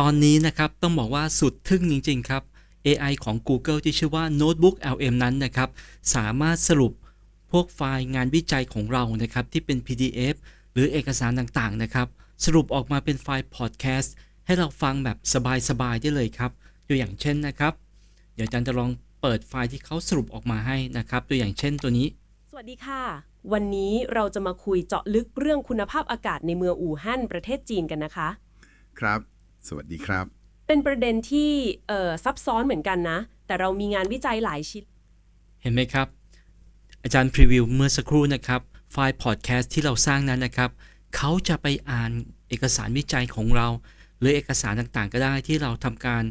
ตอนนี้นะครับต้องบอกว่าสุดทึ่งจริง ๆ ครับ AI ของ Google ที่ชื่อว่า Notebook LM นั้นนะครับ สามารถสรุปพวกไฟล์งานวิจัยของเรานะครับ ที่เป็น PDF หรือเอกสารต่าง ๆ นะครับ สรุปออกมาเป็นไฟล์พอดแคสต์ให้เราฟังแบบสบาย ๆ ได้เลยครับ ตัวอย่างเช่นนะครับ เดี๋ยวอาจารย์จะลองเปิดไฟล์ที่เขาสรุปออกมาให้นะครับ ตัวอย่างเช่นตัวนี้ สวัสดีค่ะ วันนี้เราจะมาคุยเจาะลึกเรื่องคุณภาพอากาศในเมืองอู่ฮั่นประเทศจีนกันนะคะ ครับ สวัสดีครับ เป็นประเด็นที่เอ่อซับซ้อนเหมือนกันนะ แต่เรามีงานวิจัยหลายชิ้น เห็นไหมครับ อาจารย์พรีวิวเมื่อสักครู่นะครับ ไฟล์พอดแคสต์ที่เราสร้างนั้นนะครับ เขาจะไปอ่านเอกสารวิจัยของเรา หรือเอกสารต่างๆ ก็ได้ที่เราทำการ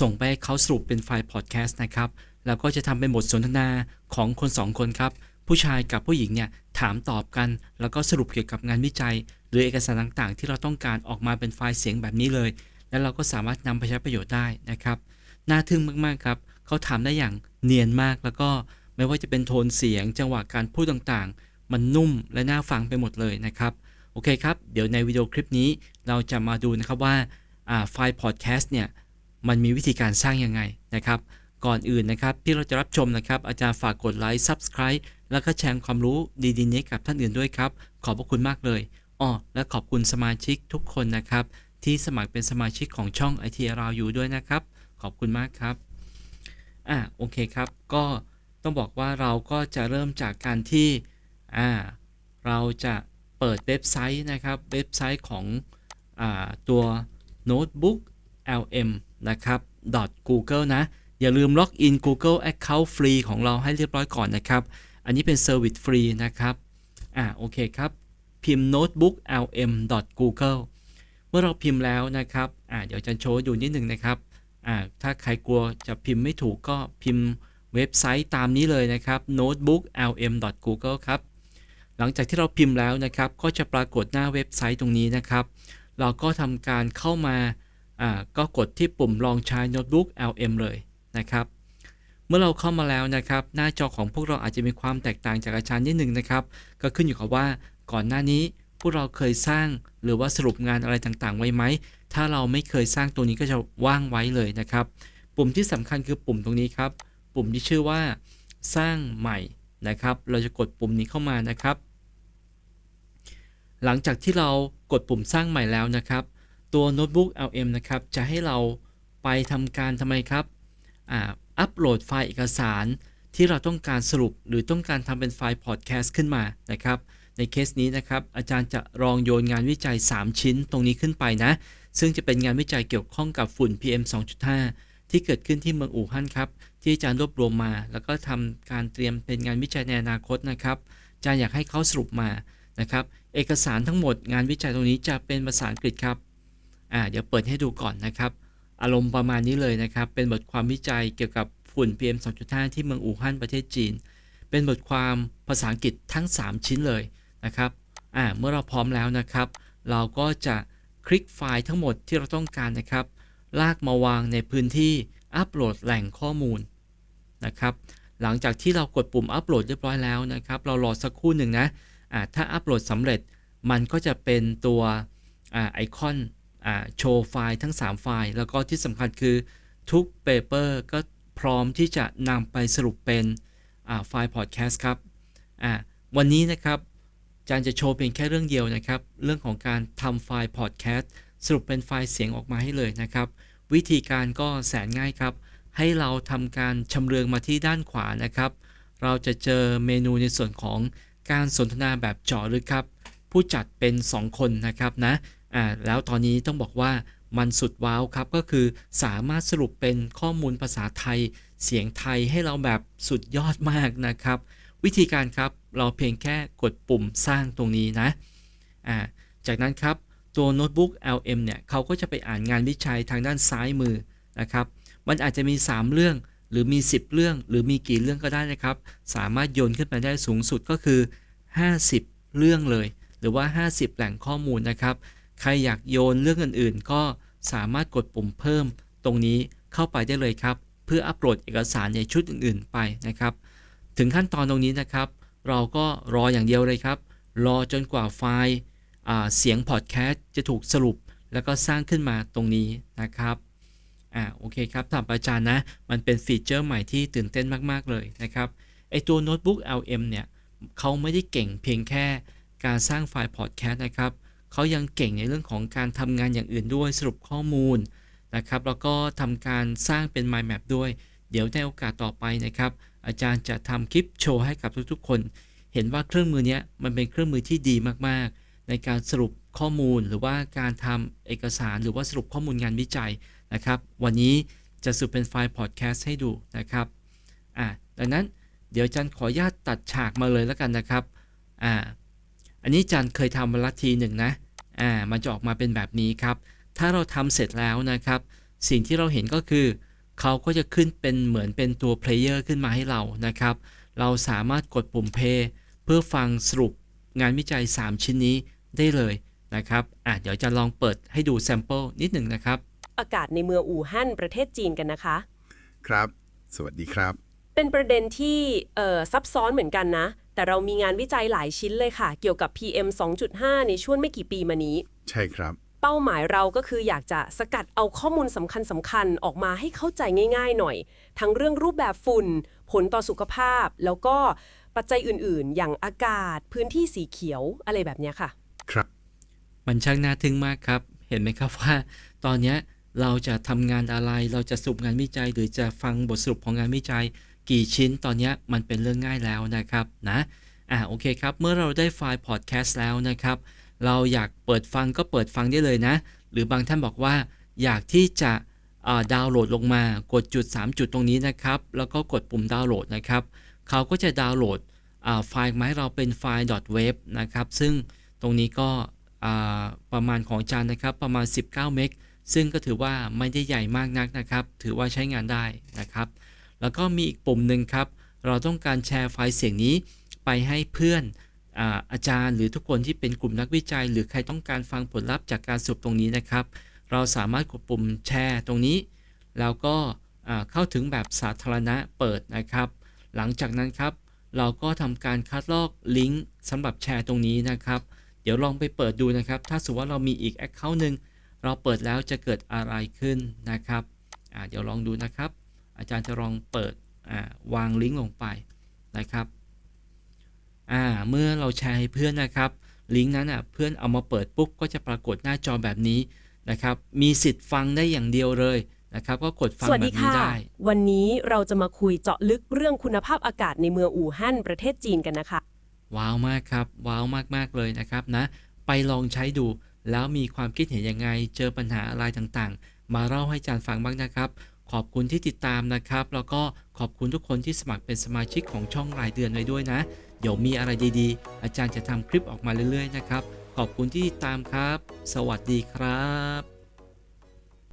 ส่งไปให้เขาสรุปเป็นไฟล์พอดแคสต์นะครับ แล้วก็จะทำเป็นบทสนทนาของคนสองคนครับ ผู้ชายกับผู้หญิงเนี่ยถามตอบกัน แล้วก็สรุปเกี่ยวกับงานวิจัย หรือเอกสารต่างๆ ที่เราต้องการออกมาเป็นไฟล์เสียงแบบนี้เลย แล้วเราก็สามารถนำไปใช้ประโยชน์ได้นะครับน่าทึ่งมากๆครับเขาทำได้อย่างเนียนมากแล้วก็ไม่ว่าจะเป็นโทนเสียง จังหวะการพูดต่างๆ มันนุ่มและน่าฟังไปหมดเลยนะครับ โอเคครับ เดี๋ยวในวิดีโอคลิปนี้เราจะมาดูนะครับว่าไฟล์พอดแคสต์เนี่ยมันมีวิธีการสร้างยังไงนะครับ ก่อนอื่นนะครับที่เราจะรับชมนะครับ อาจารย์ฝากกดไลค์ Subscribe แล้วก็แชร์ความรู้ดีๆนี้กับท่านอื่นด้วยครับ ขอบพระคุณมากเลยอ้อและขอบคุณสมาชิกทุกคนนะครับ ที่สมัครเป็นสมาชิกของช่อง IT เราอยู่ด้วยนะครับ ขอบคุณมากครับอ่าโอเคครับ ก็ต้องบอกว่าเราก็จะเริ่มจากการที่อ่าเราจะเปิดเว็บไซต์นะครับ เว็บไซต์ของอ่าตัว Notebook LM นะครับ .google นะ อย่าลืมล็อกอิน Google Account ฟรีของเราให้เรียบร้อยก่อนนะครับ อันนี้เป็นเซอร์วิสฟรีนะครับ อ่าโอเคครับ พิมพ์ notebook lm google เมื่อเราพิมพ์แล้วนะครับอ่าเดี๋ยวจะโชว์ให้ดูนิดหนึ่งนะครับอ่าถ้าใครกลัวจะพิมพ์ไม่ถูกก็พิมพ์เว็บไซต์ตามนี้เลยนะครับ notebook lm google ครับ หลังจากที่เราพิมพ์แล้วนะครับ ก็จะปรากฏหน้าเว็บไซต์ตรงนี้นะครับ เราก็ทำการเข้ามาอ่าก็กดที่ปุ่มลองใช้ notebook lm เลยนะครับ เมื่อเราเข้ามาแล้วนะครับ หน้าจอของพวกเราอาจจะมีความแตกต่างจากอาจารย์นิดหนึ่งนะครับ ก็ขึ้นอยู่กับว่าก่อนหน้านี้ วกเราเคยสร้างหรือว่าสรุปงานอะไรต่างๆ ไว้ไหม ถ้าเราไม่เคยสร้างตรงนี้ก็จะว่างไว้เลยนะครับ ปุ่มที่สำคัญคือปุ่มตรงนี้ครับ ปุ่มที่ชื่อว่า สร้างใหม่นะครับ เราจะกดปุ่มนี้เข้ามานะครับ หลังจากที่เรากดปุ่มสร้างใหม่แล้วนะครับ ตัว Notebook LM นะครับ จะให้เราไปทำการทำไมครับอ่าอัปโหลดไฟล์เอกสารที่เราต้องการสรุปหรือต้องการทำเป็นไฟล์พอดแคสต์ขึ้นมานะครับ ในเคสนี้นะครับอาจารย์จะลองโยนงานวิจัย 3 ชิ้นตรงนี้ขึ้นไปนะ ซึ่งจะเป็นงานวิจัยเกี่ยวข้องกับฝุ่น PM 2.5 ที่เกิดขึ้นที่เมืองอู่ฮั่นครับ ที่อาจารย์รวบรวมมา แล้วก็ทำการเตรียมเป็นงานวิจัยในอนาคตนะครับอาจารย์อยากให้เขาสรุปมานะครับเอกสารทั้งหมดงานวิจัยตรงนี้จะเป็นภาษาอังกฤษครับอ่าเดี๋ยวเปิดให้ดูก่อนนะครับ อารมณ์ประมาณนี้เลยนะครับ เป็นบทความวิจัยเกี่ยวกับฝุ่น PM 2.5 ที่เมืองอู่ฮั่นประเทศจีน เป็นบทความภาษาอังกฤษทั้ง 3 ชิ้นเลย นะครับอ่าเมื่อเราพร้อมแล้วนะครับ เราก็จะคลิกไฟล์ทั้งหมดที่เราต้องการนะครับ ลากมาวางในพื้นที่อัปโหลดแหล่งข้อมูลนะครับหลังจากที่เรากดปุ่มอัปโหลดเรียบร้อยแล้วนะครับ เรารอสักครู่หนึ่งนะอ่าถ้าอัปโหลดสำเร็จมันก็จะเป็นตัวอไอคอนอ่าโชว์ไฟล์ทั้ง 3 ไฟล์ แล้วก็ที่สำคัญคือทุกเปเปอร์ก็พร้อมที่จะนำไปสรุปเป็นอ่าไฟล์พอดแคสต์ครับอ่าวันนี้นะครับ จารย์จะโชว์เพียงแค่เรื่องเดียวนะครับ เรื่องของการทำไฟล์พอดแคสต์สรุปเป็นไฟล์เสียงออกมาให้เลยนะครับ วิธีการก็แสนง่ายครับ ให้เราทำการชำเลืองมาที่ด้านขวานะครับ เราจะเจอเมนูในส่วนของการสนทนาแบบเจาะลึกครับ ผู้จัดเป็น 2 คนนะครับนะอ่าแล้วตอนนี้ต้องบอกว่ามันสุดว้าวครับ ก็คือสามารถสรุปเป็นข้อมูลภาษาไทย เสียงไทยให้เราแบบสุดยอดมากนะครับ วิธีการครับเราเพียงแค่กดปุ่มสร้างตรงนี้นะอ่าจากนั้นครับตัวโน้ตบุ๊ก LM เนี่ยเขาก็จะไปอ่านงานวิจัยทางด้านซ้ายมือนะครับมันอาจจะมี 3 เรื่องหรือมี 10 เรื่องหรือมีกี่เรื่องก็ได้นะครับ สามารถโยนขึ้นไปได้สูงสุดก็คือ 50 เรื่องเลย หรือว่า 50 แหล่งข้อมูลนะครับ ใครอยากโยนเรื่องอื่นๆ ก็สามารถกดปุ่มเพิ่มตรงนี้เข้าไปได้เลยครับ เพื่ออัปโหลดเอกสารในชุดอื่นๆไปนะครับ ถึงขั้นตอนตรงนี้นะครับ เราก็รออย่างเดียวเลยครับ รอจนกว่าไฟล์เสียงพอดแคสต์จะถูกสรุป แล้วก็สร้างขึ้นมาตรงนี้นะครับอ่าโอเคครับสำหรับอาจารย์นะ มันเป็นฟีเจอร์ใหม่ที่ตื่นเต้นมาก ๆ เลยนะครับไอตัวโน้ตบุ๊ก LM เนี่ยเขาไม่ได้เก่งเพียงแค่การสร้างไฟล์พอดแคสต์นะครับเขายังเก่งในเรื่องของการทำงานอย่างอื่นด้วยสรุปข้อมูลนะครับแล้วก็ทำการสร้างเป็น Mind Map ด้วย เดี๋ยวในโอกาสต่อไปนะครับ อาจารย์จะทำคลิปโชว์ให้กับทุกๆ คน เห็นว่าเครื่องมือเนี้ยมันเป็นเครื่องมือที่ดีมากๆ ในการสรุปข้อมูลหรือว่าการทำเอกสารหรือว่าสรุปข้อมูลงานวิจัยนะครับ วันนี้จะสรุปเป็นไฟล์พอดแคสต์ให้ดูนะครับอ่าดังนั้นเดี๋ยวอาจารย์ขออนุญาตตัดฉากมาเลยแล้วกันนะครับอ่าอันนี้อาจารย์เคยทำมาละทีหนึ่งนะอ่ามันจะออกมาเป็นแบบนี้ครับ ถ้าเราทำเสร็จแล้วนะครับ สิ่งที่เราเห็นก็คือ เขาก็จะขึ้นเป็นเหมือนเป็นตัว player ขึ้นมาให้เรานะครับ เราสามารถกดปุ่ม play เพื่อฟังสรุปงานวิจัย 3 ชิ้นนี้ได้เลยนะครับอะเดี๋ยวจะลองเปิดให้ดู sample นิดหนึ่งนะครับ อากาศในเมืองอู่ฮั่นประเทศจีนกันนะคะ ครับ สวัสดีครับ เป็นประเด็นที่เอ่อซับซ้อนเหมือนกันนะ แต่เรามีงานวิจัยหลายชิ้นเลยค่ะ เกี่ยวกับ PM 2.5 ในช่วงไม่กี่ปีมานี้ ใช่ครับ เป้าหมายเราก็คืออยากจะสกัดเอาข้อมูลสำคัญสำคัญๆออกมาให้เข้าใจง่าย ๆ หน่อย ทั้งเรื่องรูปแบบฝุ่น ผลต่อสุขภาพ แล้วก็ปัจจัยอื่นๆ อย่างอากาศ พื้นที่สีเขียวอะไรแบบเนี้ยค่ะ ครับ มันช่างน่าทึ่งมากครับ เห็นไหมครับว่า ตอนเนี้ยเราจะทำงานอะไร เราจะสรุปงานวิจัย หรือจะฟังบทสรุปของงานวิจัย กี่ชิ้นตอนเนี้ยมันเป็นเรื่องง่ายแล้วนะครับนะอ่าโอเคครับ เมื่อเราได้ไฟล์พอดแคสต์แล้วนะครับ เราอยากเปิดฟังก็เปิดฟังได้เลยนะ หรือบางท่านบอกว่าอยากที่จะดาวน์โหลดลงมากดจุด 3 จุดตรงนี้นะครับ แล้วก็กดปุ่มดาวน์โหลดนะครับ เขาก็จะดาวน์โหลดไฟล์มาให้เราเป็นไฟล์ .web นะครับ ซึ่งตรงนี้ก็ประมาณของจารย์นะครับประมาณ 19 เมก ซึ่งก็ถือว่าไม่ได้ใหญ่มากนักนะครับ ถือว่าใช้งานได้นะครับ แล้วก็มีอีกปุ่มหนึ่งครับ เราต้องการแชร์ไฟล์เสียงนี้ไปให้เพื่อน อาอาจารย์หรือทุกคนที่เป็นกลุ่มนักวิจัย หรือใครต้องการฟังผลลัพธ์จากการสรุปตรงนี้นะครับ เราสามารถกดปุ่มแชร์ตรงนี้ แล้วก็เข้าถึงแบบสาธารณะเปิดนะครับ หลังจากนั้นครับ เราก็ทำการคัดลอกลิงก์สำหรับแชร์ตรงนี้นะครับ เดี๋ยวลองไปเปิดดูนะครับ ถ้าสมมติว่าเรามีอีก Account หนึ่งเราเปิดแล้วจะเกิดอะไรขึ้นนะครับเดี๋ยวลองดูนะครับ อาจารย์จะลองเปิดวางลิงก์ลงไปนะครับ อ่าเมื่อเราแชร์ให้เพื่อนนะครับลิงก์นั้นอะเพื่อนเอามาเปิดปุ๊บก็จะปรากฏหน้าจอแบบนี้นะครับมีสิทธิ์ฟังได้อย่างเดียวเลยนะครับก็กดฟังสวัสแบดีบนี้ค่ะ ได้ วันนี้เราจะมาคุยเจาะลึกเรื่องคุณภาพอากาศในเมืองอู่ฮั่นประเทศจีนกันนะคะ ว้าวมากครับ ว้าวมาก ๆ เลยนะครับนะ ไปลองใช้ดู แล้วมีความคิดเห็นยังไง เจอปัญหาอะไรต่างๆ มาเล่าให้อาจารย์ฟังบ้างนะครับ ขอบคุณที่ติดตามนะครับ แล้วก็ขอบคุณทุกคนที่สมัครเป็นสมาชิกของช่องรายเดือนไว้ด้วยนะ เดี๋ยวมีอะไรดีๆ อาจารย์จะทำคลิปออกมาเรื่อยๆนะครับ ขอบคุณที่ติดตามครับ สวัสดีครับ